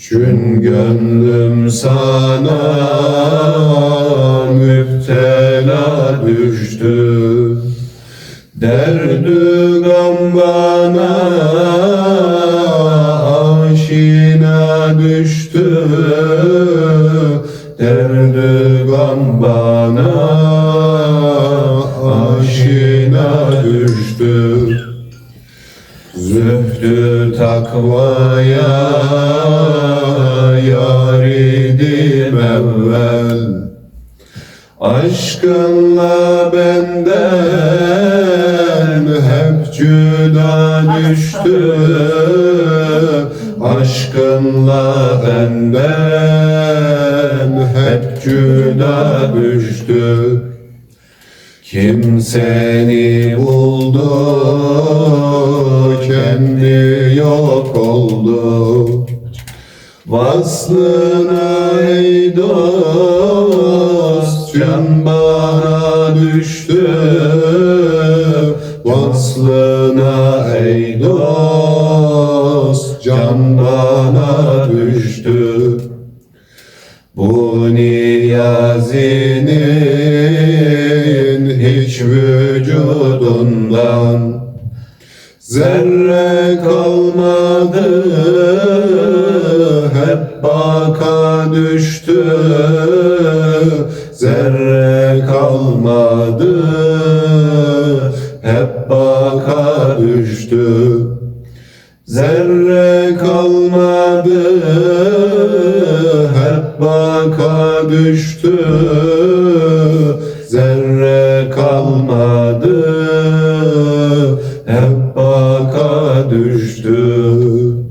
Çün gönlüm sana müptela düştü. Derdü gam bana aşina düştü. Derdü gam bana aşina düştü. Zühdü takvaya Aşkınla benden hep cüda düştü Aşkınla benden hep cüda düştü kim seni buldu, kendi yok oldu. Vaslına ey dost, can bana düştü. Vaslına ey dost, can bana düştü. Bu niyazinin hiç vücudundan Zerre kalmadı Zerre kalmadı. Hep baka düştü. Zerre kalmadı. Hep baka düştü. Zerre kalmadı. Hep baka düştü.